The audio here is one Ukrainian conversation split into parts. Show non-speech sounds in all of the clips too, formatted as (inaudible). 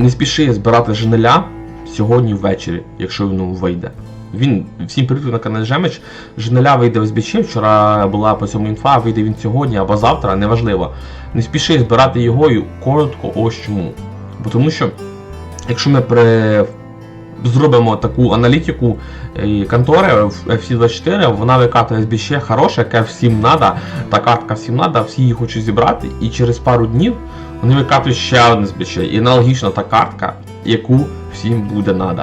Не спіши збирати женеля сьогодні ввечері, якщо він вийде. Він всім привіт на каналі Жемич. Женеля вийде в СБЧ, вчора була по цьому інфа, вийде він сьогодні або завтра, неважливо. Не спіши збирати його і коротко ось чому. Бо тому що, якщо ми при... зробимо таку аналітику е, контори в FC24, вона викатує СБЧ хороше, яке всім надо, та картка всім надо, всі її хочуть зібрати, і через пару днів вони викатують ще один СБЧ. І аналогічна та картка, яку всім буде надо.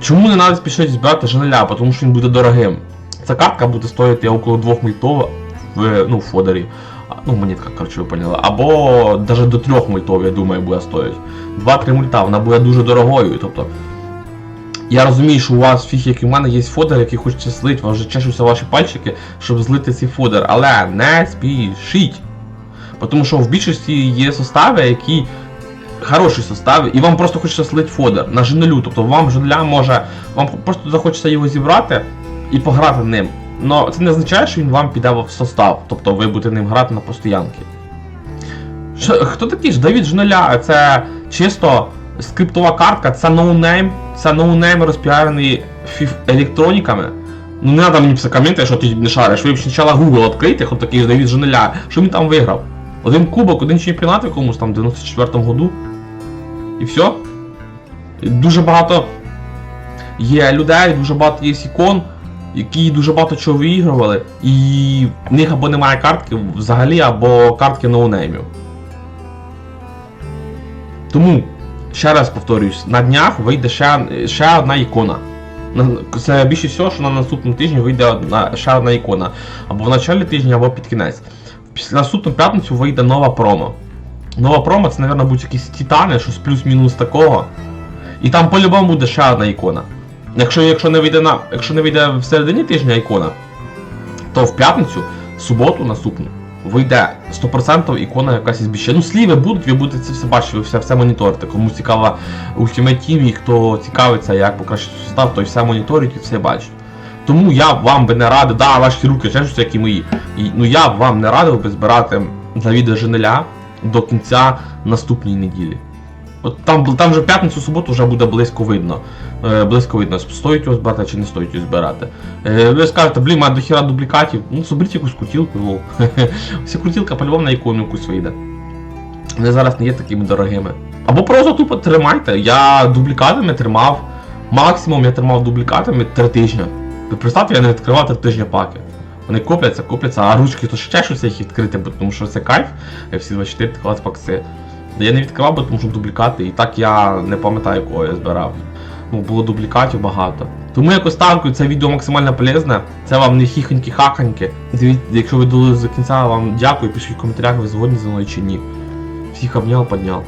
Чому не треба спішити збирати Жанеля? Тому що він буде дорогим. Ця картка буде стоїти около 2 мультов в, ну, фодері. Ну, монетка, коротше, ви поняли. Або навіть до 3 мультов, я думаю, буде стоїти. 2-3 мульта, вона буде дуже дорогою. Тобто, я розумію, що у вас фіг, як і в мене, є фодер, який хочеться слити, вам вже чешуться ваші пальчики, щоб злити цей фодер. Але не спішіть. Тому що в більшості є состави, які хороші состави, і вам просто хочеться слити фодер на женелю. Тобто вам женеля може. Вам просто захочеться його зібрати і пограти ним. Но це не означає, що він вам піде в состав, тобто ви будете ним грати на постоянки. Хто такий ж Давід Жнеля? Це чисто скриптова картка, це ноунейм, це ноунейм розпіарений електроніками. Ну не треба мені писати що ти не шариш. Ви спочатку Google відкрийте, хто такий ж Давід Жнеля, що він там виграв. Один кубок, один чемпіонат в якомусь там в 94-му году. І все. Дуже багато є людей, дуже багато є ікон, які дуже багато чого виігрували, і в них або немає картки взагалі, або картки ноунеймів. Тому, ще раз повторюсь, на днях вийде ще, ще одна ікона. Це більше всього, що на наступному тижні вийде ще одна ікона. Або в началі тижня, або під кінець. Після наступну п'ятницю вийде нова промо. Нова промо це, мабуть, будуть якісь титани, щось плюс-мінус такого. І там по-любому буде ще одна ікона. Якщо, якщо, не вийде на, якщо не вийде в середині тижня ікона, то в п'ятницю, в суботу наступну, вийде 100% ікона якась із більше. Ну, сліви будуть, ви будете це все бачити, ви все, все моніторите. Кому цікава Ultimate Team і хто цікавиться, як покращити состав, той все моніторить і все бачить. Тому я вам би не радив, да, ваші руки чешуться, як і мої. І, ну я б вам не радив би збирати за відео Женеля до кінця наступної неділі. От там, там вже п'ятницю, суботу вже буде близько видно. Е, близько видно, стоїть його збирати чи не стоїть його збирати. Е, ви скажете, блін, має дохіра дублікатів. Ну, соберіть якусь крутілку, лол. (laughs) Вся крутілка по-любому на якусь вийде. Вони зараз не є такими дорогими. Або просто тупо тримайте. Я дублікатами тримав. Максимум я тримав дублікатами 3 тижні. Представте, я не відкривав 3 тижні паки. Вони копляться, копляться, а ручки то ще щось їх відкрити, бо тому що це кайф. всі 24 клас пакси. Я не відкривав, бо тому що дублікати, і так я не пам'ятаю, кого я збирав. Ну, було дублікатів багато. Тому якось танкую, це відео максимально полезне. Це вам не хіхоньки-хахоньки. Дивіться, Якщо ви до кінця, вам дякую, пишіть в коментарях, ви згодні зі мною чи ні. Всіх обняв, підняв.